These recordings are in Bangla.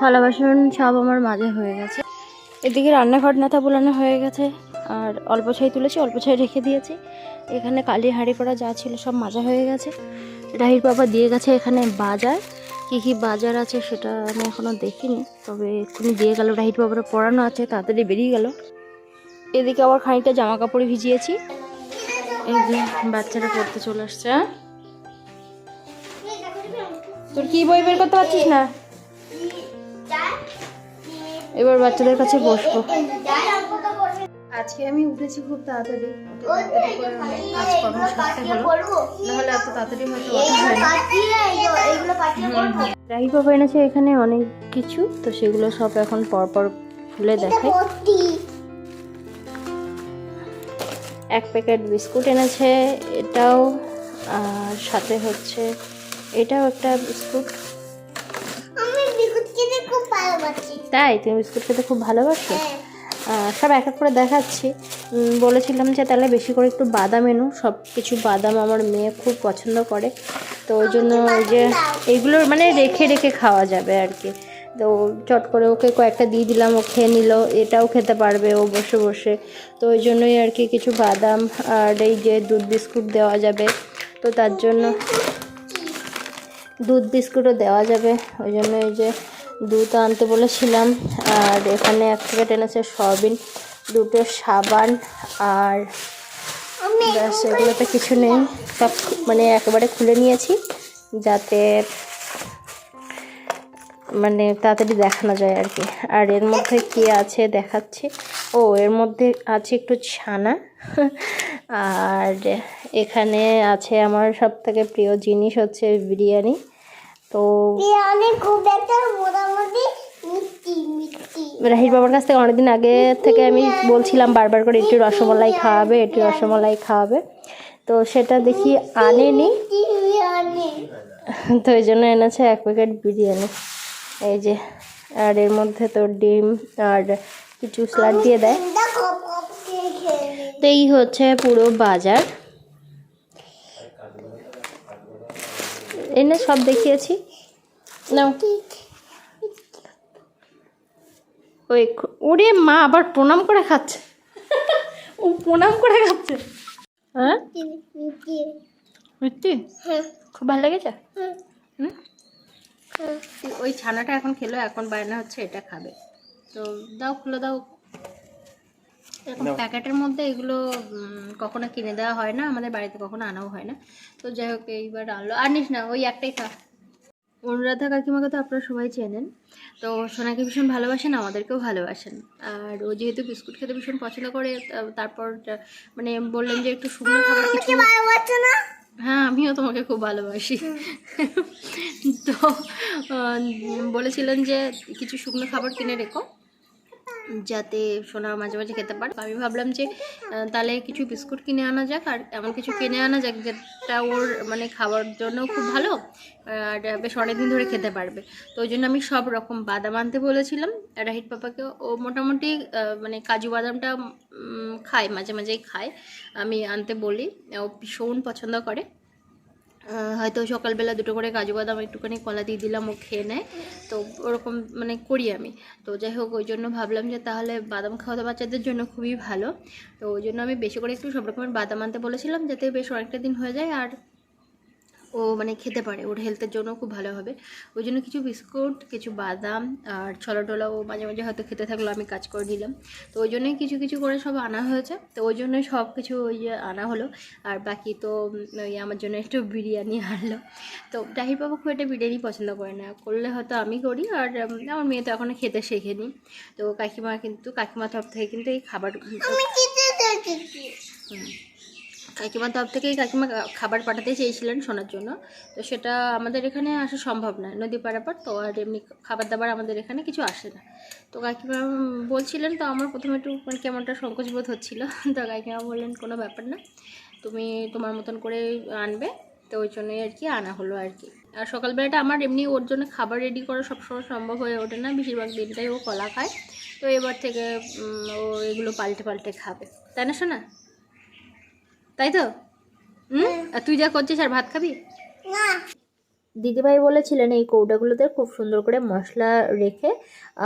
থালা বাসন সব আমার মাজা হয়ে গেছে। এদিকে রান্নাঘর নাথা বোলানো হয়ে গেছে, আর অল্প ছাই তুলেছি, অল্প ছাই রেখে দিয়েছি। এখানে কালি হাঁড়ি করা যা ছিল সব মাজা হয়ে গেছে। রাহির বাবা দিয়ে গেছে এখানে বাজার। কি কি বাজার আছে সেটা আমি এখনও দেখিনি, তবে এক্ষুনি দিয়ে গেল, রাহির বাবার পড়ানো আছে, তাড়াতাড়ি বেরিয়ে গেল। এদিকে আবার খানিকটা জামা কাপড় ভিজিয়েছি। এই যে বাচ্চারা পড়তে চলে আসছে হ্যাঁ? তোর কি বই বের করতে পারছিস না? এবার বাচ্চাদের কাছে বসবো। আজকে আমি উঠেছি খুব তাড়াতাড়ি। কাজকর্ম সারতে হলো নাহলে এত তাড়াতাড়ি হয়তো হয় এখানে অনেক কিছু তো সেগুলো সব এখন পরপর খুলে দেখে। এক প্যাকেট বিস্কুট এনেছে এটাও আর সাথে হচ্ছে এটাও একটা বিস্কুট। আমি বিস্কুট খেতে খুব ভালোবাসি। তাই তুমি বিস্কুট খেতে খুব ভালোবাসো? সব এক এক করে দেখাচ্ছি। বলেছিলাম যে তাহলে বেশি করে একটু বাদাম এনো। সব কিছু বাদাম আমার মেয়ে খুব পছন্দ করে। তো ওই জন্য ওই যে এইগুলো মানে রেখে রেখে খাওয়া যাবে আর কি। তো চট করে ওকে কয়েকটা দিয়ে দিলাম ও খেয়ে নিল এটাও খেতে পারবে ও বসে বসে। তো ওই জন্যই আর কি কিছু বাদাম আর এই যে দুধ বিস্কুট দেওয়া যাবে। তো তার জন্য দুধ বিস্কুটও দেওয়া যাবে। ওই জন্য এই যে দুধ আনতে বলেছিলাম। আর এখানে এক প্যাকেট এনেছে সয়াবিন, দুটো সাবান, আর ব্যাস, এগুলোতে কিছু নেই। সব মানে একেবারে খুলে নিয়েছি যাতে মানে তাড়াতাড়ি দেখানো যায় আর কি। আর এর মধ্যে কি আছে দেখাচ্ছি? ও, এর মধ্যে আছে একটু ছানা। আর এখানে আছে আমার সব থেকে প্রিয় জিনিস হচ্ছে বিরিয়ানি। তো রাহির বাবার কাছ থেকে অনেকদিন আগে থেকে আমি বলছিলাম বারবার করে একটু রসমালাই খাওয়াবে একটু রসমালাই খাওয়াবে তো সেটা দেখি আনেনি। তো এই জন্য এনেছে এক প্যাকেট বিরিয়ানি। এই যে আর এর মধ্যে তো ডিম আর কিছু স্যালাড দিয়ে দেয়। তো এই হচ্ছে পুরো বাজার। এনে সব দেখিয়েছি। নাও। ওই ওরে মা আবার প্রণাম করে খাচ্ছে। ও প্রণাম করে খাচ্ছে। হ্যাঁ? সত্যি হ্যাঁ। খুব ভালো লেগেছে? হ্যাঁ। হুম? হ্যাঁ। ওই ছানাটা এখন খেলো এখন বায়না হচ্ছে এটা খাবে। তো দাও খুলে দাও। এরকম প্যাকেটের মধ্যে এগুলো কখনো কিনে দেওয়া হয় না আমাদের বাড়িতে কখনো আনাও হয় না। তো যাই হোক এইবার আনলো। আর নিস না ওই একটাই খা অনুরাধা কাকিমাকে তো আপনারা সবাই চেনেন। তো সোনাকে ভীষণ ভালোবাসেন আমাদেরকেও ভালোবাসেন। আর ও যেহেতু বিস্কুট খেতে ভীষণ পছন্দ করে তারপর যা- মানে বললেন যে একটু শুকনো খাবার কিছু হ্যাঁ আমিও তোমাকে খুব ভালোবাসি। তো বলেছিলেন যে কিছু শুকনো খাবার কিনে রেখো। যাতে সোনা মাঝে মাঝে খেতে পারে। আমি ভাবলাম যে তাহলে কিছু বিস্কুট কিনে আনা যাক, আর এমন কিছু কিনে আনা যাক যেটা ওর মানে খাওয়ার জন্য খুব ভালো, আর বেশ অনেকদিন ধরে খেতে পারবে। তো ওই জন্য আমি সব রকম বাদাম আনতে বলেছিলাম। রাহিত পাপাকে ও মোটামুটি মানে কাজু বাদামটা খায়, মাঝে মাঝেই খায়। আমি আনতে বলি, ও ভীষণ পছন্দ করে। হয়তো সকালবেলা দুটো করে কাজু বাদাম একটুখানি কলা দিয়ে দিলাম, ও খেয়ে নেয়। তো ওরকম মানে করি আমি। তো যাই হোক, ওই জন্য ভাবলাম যে তাহলে বাদাম খাওয়াতে বাচ্চাদের জন্য খুবই ভালো। তো ওই জন্য আমি বেশি করে একটু সব রকমের বাদাম আনতে বলেছিলাম, যাতে বেশ অনেকটা দিন হয়ে যায়, আর ও মানে খেতে পারে। ওর হেলথের জন্য খুব ভালো হবে। ওই জন্য কিছু বিস্কুট কিছু বাদাম আর ছলা টলা ও মাঝে মাঝে হয়তো খেতে থাকল আমি কাজ করে দিলাম তো ওই জন্যই কিছু কিছু করে সব আনা হয়েছে। তো ওই জন্যই সব কিছু ওই যে আনা হলো। আর বাকি তো ওই আমার জন্য একটু বিরিয়ানি আনলো। তো ডাহির বাবা খুব একটা বিরিয়ানি পছন্দ করে না। করলে হয়তো আমি করি আর আমার মেয়ে তো এখনও খেতে শেখেনি। তো কাকিমা কিন্তু কাকিমা তরফ থেকে কিন্তু এই খাবার হুম। কাকিমার তরফ থেকেই কাকিমা খাবার পাঠাতে চেয়েছিলেন শোনার জন্য। তো সেটা আমাদের এখানে আসা সম্ভব নয়। নদী পারাপার তো আর এমনি খাবার দাবার আমাদের এখানে কিছু আসে না। তো কাকিমা বলছিলেন, তো আমার প্রথমে একটু মানে কেমনটা সংকোচ বোধ হচ্ছিল? তো কাকিমা বললেন, কোনো ব্যাপার না। তুমি তোমার মতন করে আনবে। তো ওই জন্যই আর কি আনা হলো আর কি। আর সকালবেলাটা আমার এমনি ওর জন্য খাবার রেডি করা সবসময় সম্ভব হয়ে ওঠে না। বেশিরভাগ দিনটাই ও কলা খায়। তো এবার থেকে ও এগুলো পাল্টে পাল্টে খাবে। তাই না শোনা তাই তো? হুম? আর তুই যা করছিস আর ভাত খাবি? না। দিদিভাই বলেছিলেন এই কৌটাগুলোতে খুব সুন্দর করে মশলা রেখে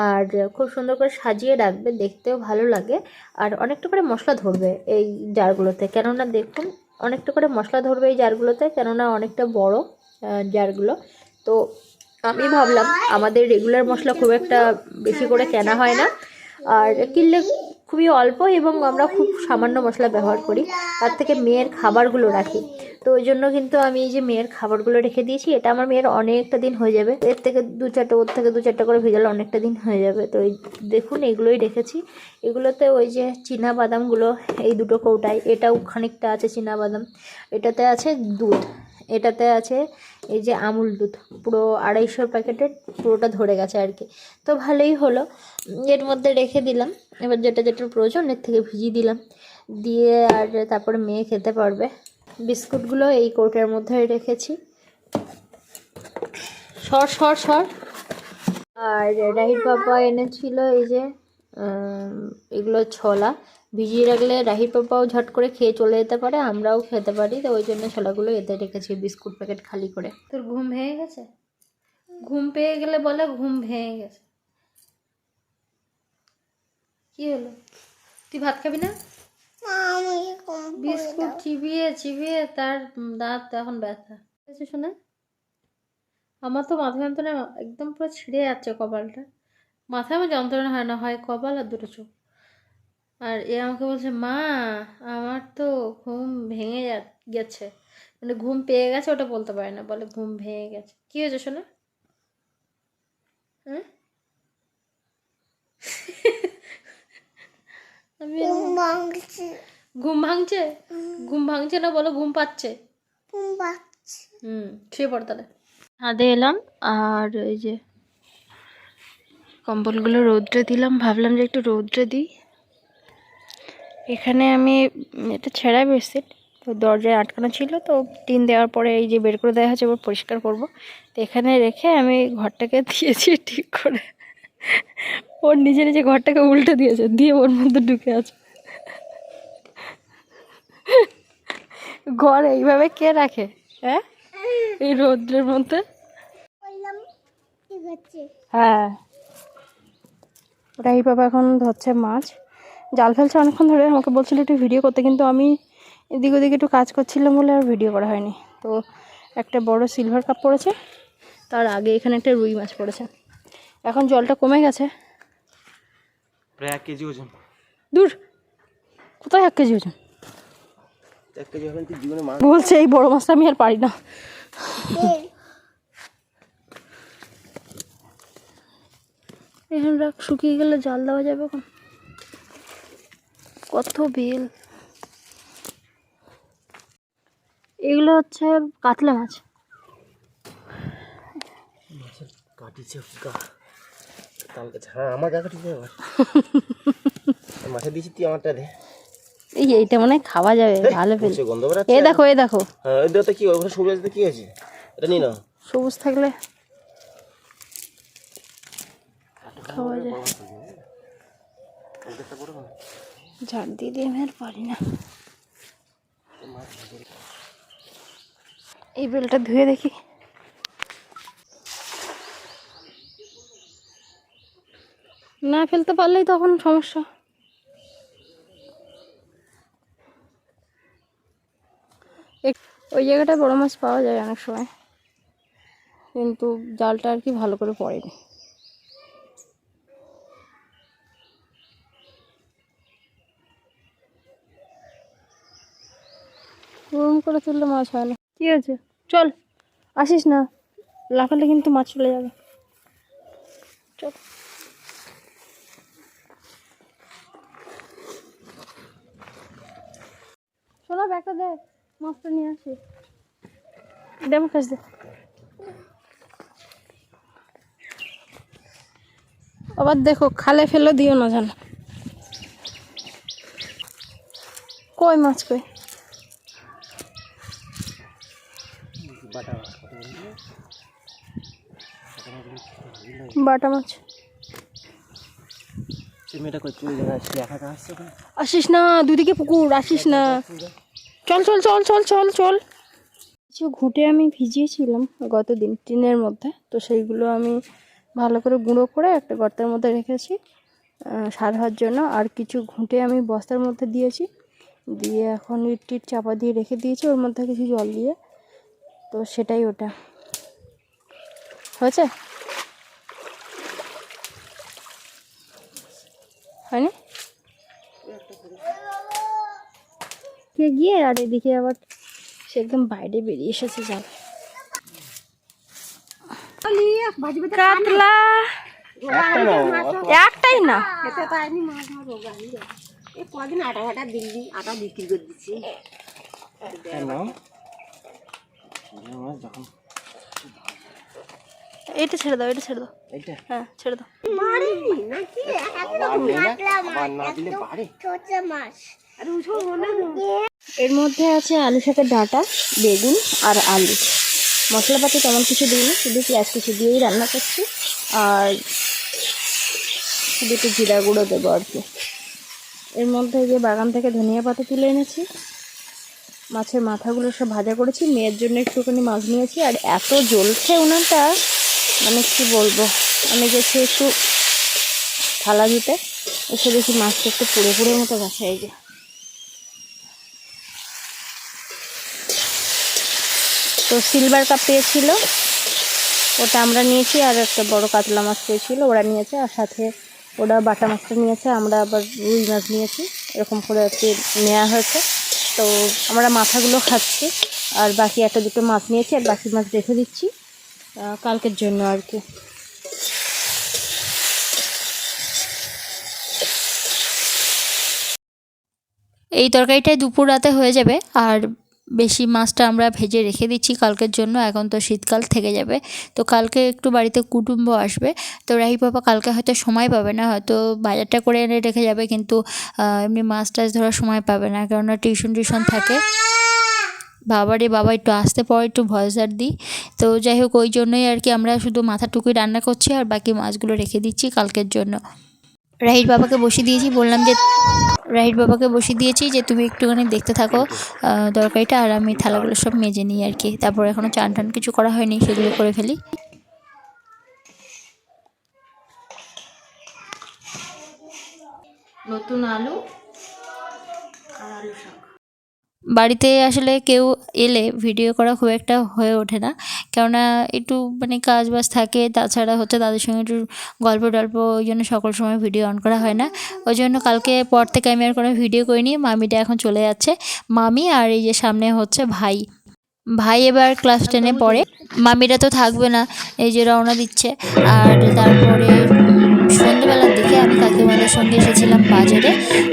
আর খুব সুন্দর করে সাজিয়ে রাখবে দেখতেও ভালো লাগে। আর অনেকটা করে মশলা ধরবে এই জারগুলোতে। কেননা দেখুন অনেকটা করে মশলা ধরবে এই জারগুলোতে কেননা অনেকটা বড় জারগুলো। তো আমি ভাবলাম আমাদের রেগুলার মশলা খুব একটা বেশি করে কেনা হয় না। আর কিনলে খুবই অল্প এবং আমরা খুব সামান্য মশলা ব্যবহার করি। তার থেকে মেয়ের খাবারগুলো রাখি। তো ওই জন্য কিন্তু আমি এই যে মেয়ের খাবারগুলো রেখে দিয়েছি, এটা আমার মেয়ের অনেকটা দিন হয়ে যাবে। এর থেকে দু চারটে, ওর থেকে দু চারটে করে ভেজালে অনেকটা দিন হয়ে যাবে। তো দেখুন, এগুলোই রেখেছি। এগুলোতে ওই যে চীনা বাদামগুলো, এই দুটো কৌটায়, এটাও খানিকটা আছে চীনা বাদাম। এটাতে আছে দুধ। এটাতে আছে এই যে আমুল দুধ, পুরো আড়াইশোর প্যাকেটের পুরোটা ধরে গেছে আর কি। তো ভালোই হলো। এর মধ্যে রেখে দিলাম। এবার যেটা যেটার প্রয়োজন, এর থেকে ভিজিয়ে দিলাম। দিয়ে আর তারপরে মেয়ে খেতে পারবে। বিস্কুটগুলো এই কৌটার মধ্যে রেখেছি। সর সর সর। আর রাহির বাবা এনেছিল এই যে এগুলো ছোলা। ভিজিয়ে রাখলে রাহির পাপাও ঝট করে খেয়ে চলে যেতে পারে, আমরাও খেতে পারি। তো ওই জন্য ছোলাগুলো এতে রেখেছি বিস্কুট প্যাকেট খালি করে। তোর ঘুম ভেঙে গেছে? ঘুম পেয়ে গেলে বলে ঘুম ভেঙে গেছে। কি হলো? তুই ভাত খাবি না? বিস্কুট চিবিয়ে চিবিয়ে তার দাঁত এখন ব্যথা। আছে শোনা, আমার তো মাথা যন্ত্রণা একদম পুরো ছিঁড়ে যাচ্ছে কপালটা। মাথায় আমার যন্ত্রণা হয় না, হয় কপাল আর দুটো চোখ। আর এ আমাকে বলছে মা আমার তো ঘুম ভেঙে গেছে। মানে ঘুম পেয়ে গেছে ওটা বলতে পারে না বলে ঘুম ভেঙে গেছে। কি হয়েছে শোনা? হ্যাঁ? আমি ঘুম ভাঙছে। ঘুম ভাঙছে? না বলো ঘুম পাচ্ছে। ঘুম পাচ্ছে। হুম শুয়ে পড় তাহলে। ছাদে এলাম আর এই যে কম্বলগুলো রৌদ্রে দিলাম ভাবলাম যে একটু রৌদ্রে দিই। এখানে আমি এটা ছেঁড়া বেডশিট তো দরজায় আটকানো ছিল তো টিন দেওয়ার পরে এই যে বের করে দেওয়া হয়েছে এবার পরিষ্কার করব। তো এখানে রেখে আমি ঘরটাকে দিয়েছি ঠিক করে। ওর নিজে নিজে ঘরটাকে উল্টে দিয়েছে দিয়ে ওর মধ্যে ঢুকে আছে। ঘর এইভাবে কে রাখে হ্যাঁ? এই রৌদ্রের মধ্যে? হ্যাঁ। রাহি বাবা এখন ধরছে মাছ। জাল ফেলছে অনেকক্ষণ ধরে আমাকে বলছিল একটু ভিডিও করতে কিন্তু আমি এদিক ওদিক একটু কাজ করছিলাম বলে আর ভিডিও করা হয়নি। তো একটা বড় সিলভার কাপ পড়েছে তার আগে এখানে একটা রুই মাছ পড়েছে। এখন জলটা কমে গেছে। প্রায় এক কেজি ওজন। দূর কোথায় এক কেজি ওজন? বলছে এই বড় মাছটা আমি আর পারি না। এখানে রাখ শুকিয়ে গেলে জাল দেওয়া যাবে এখন। কত বেল? এগুলো হচ্ছে কাতলা মাছ। কাটিছে গা তাল হ্যাঁ আমার গা কাটিছে আবার মাথায় দিয়েছি তুই আমারটা দে। এই এইটা মনে খাওয়া যাবে ভালো গন্ধ দেখো এ দেখো। হ্যাঁ ওই দেখো তো কি ওখানে সবুজ আছে কি আছে? এটা নিয়ে নাও। সবুজ থাকলে খাওয়া যায়। ঝাড় দিয়ে দিয়ে আমি আর পারি না। এই বেলটা ধুয়ে দেখি। না ফেলতে পারলেই তখন সমস্যা। ওই জায়গাটায় বড় মাছ পাওয়া যায় অনেক সময়, কিন্তু জালটা আর কি ভালো করে পড়েনি। করে তুললে মাছ হয় না। ঠিক আছে চল আসিস না। লাফালে কিন্তু মাছ চলে যাবে। চল। শোনা ব্যাগটা দে মাছটা নিয়ে আসি। দে আমার কাছে দে। আবার দেখো খালে ফেলে দিও না জানো। কই মাছ কই? বাটা মাছ। আসিস না দুদিকে পুকুর আসিস না। চল চল চল চল চল চল। কিছু ঘুঁটে আমি ভিজিয়েছিলাম গত দিন টিনের মধ্যে। তো সেইগুলো আমি ভালো করে গুঁড়ো করে একটা গর্তের মধ্যে রেখেছি সার হওয়ার জন্য। আর কিছু ঘুঁটে আমি বস্তার মধ্যে দিয়েছি। দিয়ে এখন ইট চাপা দিয়ে রেখে দিয়েছি ওর মধ্যে কিছু জল দিয়ে। তো সেটাই ওটা। হয়েছে? হয়নি? কে গিয়ে আর এদিকে আবার সে একদম বাইরে বেরিয়ে এসেছে কাতলা। একটাই না? কদিন আটা ফাটা দিল্লি আটা বিক্রি করে দিচ্ছি একটা নাও ঝিঙে মাছ যখন এটা ছেড়ে দাও এটা ছেড়ে দাও। এইটা? হ্যাঁ ছেড়ে দাও। মারিনি নাকি? আবার নেই না? আবার না দিলে বাড়ে? মাছ। আর উঠো না এর মধ্যে আছে আলু শাকের ডাঁটা বেগুন আর আলু। মশলাপাতি তেমন কিছু দিইনি শুধু পেঁয়াজ কিছু দিয়েই রান্না করছি। আর শুধু একটু জিরা গুঁড়ো দেবো আর কি। এর মধ্যে যে বাগান থেকে ধনিয়া পাতা তুলে এনেছি। মাছের মাথাগুলো সব ভাজা করেছি। মেয়ের জন্য একটুখানি মাছ নিয়েছি। আর এত জ্বলছে উনানটা মানে কি বলব? আমি গেছি একটু থালা ধুতে এসে দেখি মাছটা একটু পুড়ে পুড়ে মতো গেছে, এই যে। তো সিলভার কাপ পেয়েছিল। ওটা আমরা নিয়েছি, আর একটা বড় কাতলা মাছ পেয়েছিল, ওরা নিয়েছে। আর সাথে ওরা বাটা মাছটা নিয়েছে, আমরা আবার রুই মাছ নিয়েছি। এরকম করে আর কি নেওয়া হয়েছে। তো আমরা মাথাগুলো খাচ্ছি, আর বাকি একটা দুটো মাছ নিয়েছি, আর বাকি মাছ রেখে দিচ্ছি। কালকের জন্য আর কি। এই তরকারিটাই দুপুর রাতে হয়ে যাবে, আর বেশি মাছটা আমরা ভেজে রেখে দিচ্ছি কালকের জন্য, এখন তো শীতকাল থেকে যাবে। তো কালকে একটু বাড়িতে কুটুম্ব আসবে, তো রাহি বাবা কালকে হয়তো সময় পাবে না, হয়তো বাজারটা করে এনে রেখে যাবে, কিন্তু এমনি মাছ টাছ ধরার সময় পাবে না, কেননা টিউশন টিউশন থাকে। বাবারে বাবা, একটু আসতে পর একটু ভয়েস দিই। তো যাই হোক, ওই জন্যই আর কি আমরা শুধু মাথাটুকুই রান্না করছি আর বাকি মাছগুলো রেখে দিচ্ছি কালকের জন্য। রাহির বাবাকে বসিয়ে দিয়েছি, বললাম যে, রাহির বাবাকে বসিয়ে দিয়েছি যে, তুমি একটুখানি দেখতে থাকো দরকারিটা আর আমি থালাগুলো সব মেজে নিই আর কি। তারপর এখনও চান টান কিছু করা হয়নি, সেগুলো করে ফেলি। নতুন আলু বাড়িতে আসলে কেউ এলে ভিডিও করা খুব একটা হয়ে ওঠে না। কেননা একটু মানে কাজ বাজ থাকে, তাছাড়া হচ্ছে তাদের সঙ্গে একটু গল্প টল্প, ওই জন্য সকল সময় ভিডিও অন করা হয় না। ওই জন্য কালকে পর থেকে আমি আর কোনো ভিডিও করিনি, মামিটা এখন চলে যাচ্ছে। মামি আর এই যে সামনে হচ্ছে ভাই। ভাই এবার ক্লাস টেনে পড়ে। মামিরা তো থাকবে না, এই যে রওনা দিচ্ছে। আর তারপরে আমি কাকিমাদের সঙ্গে এসেছিলাম বাজারে।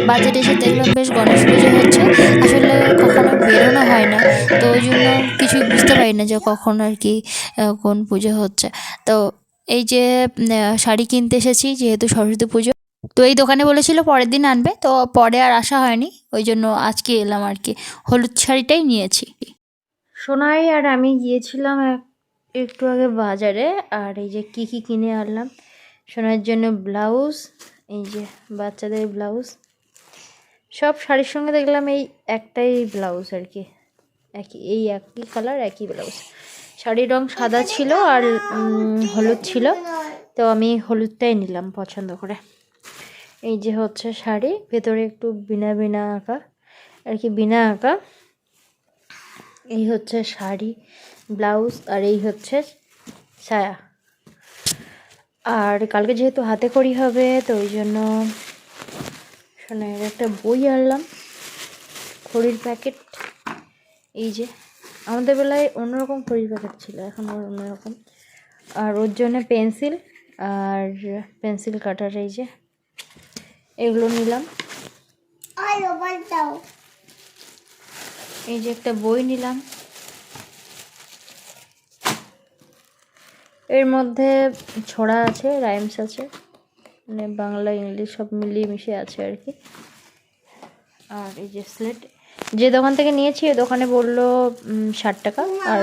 বাজারে এসে দেখলাম বেশ গণেশ পুজো হচ্ছে। আসলে কখনো বেরোনো হয় না। তো ওই জন্য কিছু বুঝতে পারি না যে কখন আর কি কোন পুজো হচ্ছে। তো এই যে শাড়ি কিনতে এসেছি যেহেতু সরস্বতী পুজো। তো এই দোকানে বলেছিল পরের দিন আনবে। তো পরে আর আসা হয়নি। ওই জন্য আজকে এলাম আর কি। হলুদ শাড়িটাই নিয়েছি। সোনাই আর আমি গিয়েছিলাম একটু আগে বাজারে। আর এই যে কি কি কিনে আনলাম। সোনার জন্য ব্লাউজ, এই যে বাচ্চাদের ব্লাউজ। সব শাড়ির সঙ্গে দেখলাম এই একটাই ব্লাউজ আর কি। একই, এই একই কালার একই ব্লাউজ। শাড়ির রং সাদা ছিল আর হলুদ ছিল। তো আমি হলুদটাই নিলাম পছন্দ করে। এই যে হচ্ছে শাড়ি, ভেতরে একটু বিনা বিনা আঁকা আর কি বিনা আঁকা এই হচ্ছে শাড়ি, ব্লাউজ, আর এই হচ্ছে ছায়া। আর কালকে যেহেতু হাতে করি হবে তো ওই জন্য শোনার একটা বই আনলাম। খড়ির প্যাকেট। এই যে আমাদের বেলায় অন্যরকম খড়ির প্যাকেট ছিল এখন আবার অন্যরকম। আর ওর জন্য পেন্সিল আর পেন্সিল কাটার এই যে এগুলো নিলাম। আর এই যে একটা বই নিলাম। এর মধ্যে ছড়া আছে রাইমস আছে মানে বাংলা, ইংলিশ সব মিলিয়ে মিশিয়ে আছে আর কি। আর এই যে স্লেট যে দোকান থেকে নিয়েছি ওই দোকানে বলল ষাট টাকা। আর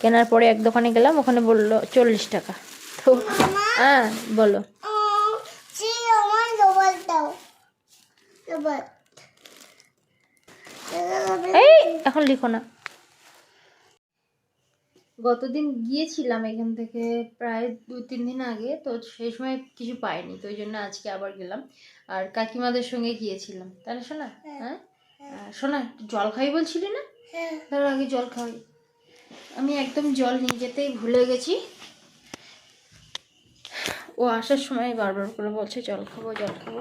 কেনার পরে এক দোকানে গেলাম, ওখানে বলল, চল্লিশ টাকা। তো হ্যাঁ বলো। এই, এখন লিখো না। গতদিন গিয়েছিলাম এখান থেকে প্রায় দু তিন দিন আগে তো সেই সময় কিছু পাইনি তো ওই জন্য আজকে আবার গেলাম। আর কাকিমাদের সঙ্গে গিয়েছিলাম। তাই না শোনা হ্যাঁ শোনা জল খাই বলছিলি না? হ্যাঁ। তার আগে জল খাওয়াই আমি একদম জল নিয়ে যেতেই ভুলে গেছি। ও আসার সময় বারবার করে বলছে জল খাব জল খাব।